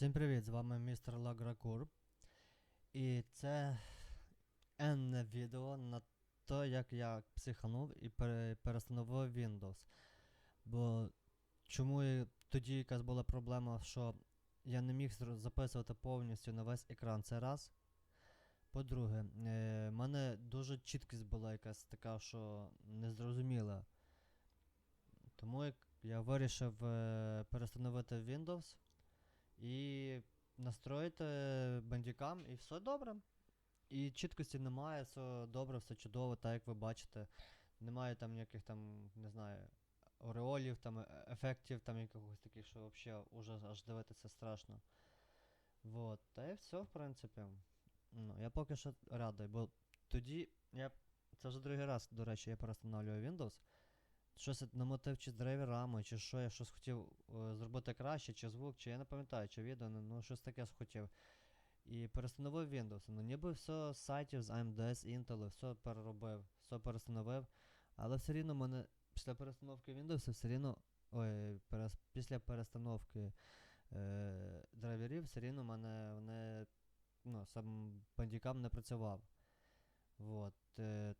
Всім привіт, з вами містер Лагракур. І це енне відео на те, як я психанув і пере- перестановив Windows. Бо чому тоді якась була проблема, що я не міг записувати повністю на весь екран, це раз. По-друге, в мене дуже чіткість була якась така, що незрозуміла. Тому я вирішив е, перестановити Windows і настроїти бандікам, і все добре. І чіткості немає, все добре, все чудово, так як ви бачите. Немає там ніяких там, не знаю, ореолів, там, е- ефектів, там якихось таких, що взагалі уже аж дивитися страшно. Вот. Та і все, в принципі. Ну, я поки що радий, бо тоді я. Це вже другий раз, до речі, я перестановлюю Windows. Щось намотив чи з драйверами, чи що, я щось хотів е, зробити краще, чи звук, чи я не пам'ятаю, чи відео, ну щось таке хотів. І перестановив Windows. Ну ніби все з сайтів з AMD, з Intel, все переробив, все перестановив. Але все рівно мене після перестановки Windows все рівно. Ой, перес, після перестановки е, драйверів все рівно мене вони, ну, сам бандікам не працював. Вот. Е,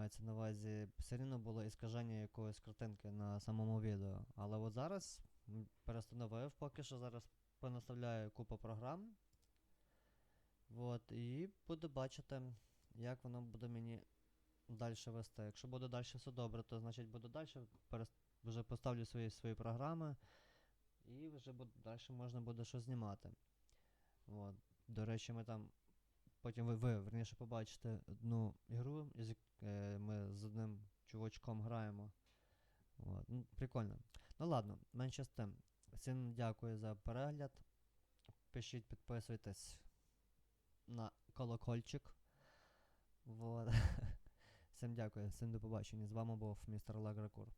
мається на увазі, все рівно було іскаження якоїсь картинки на самому відео. Але от зараз перестановив, поки що зараз понаставляю купу програм. Вот, і буду бачити, як воно буде мені далі вести. Якщо буде далі все добре, то значить буду далі вже поставлю свої свої програми. І вже далі можна буде щось знімати. От. До речі, ми там. Потім ви, ви верніше побачите одну ігру, е, ми з одним чувачком граємо. От. Ну, прикольно. Ну ладно, менше з тим. Всім дякую за перегляд. Пишіть, підписуйтесь на колокольчик. Вот. Всім дякую, всім до побачення. З вами був містер Лагракур.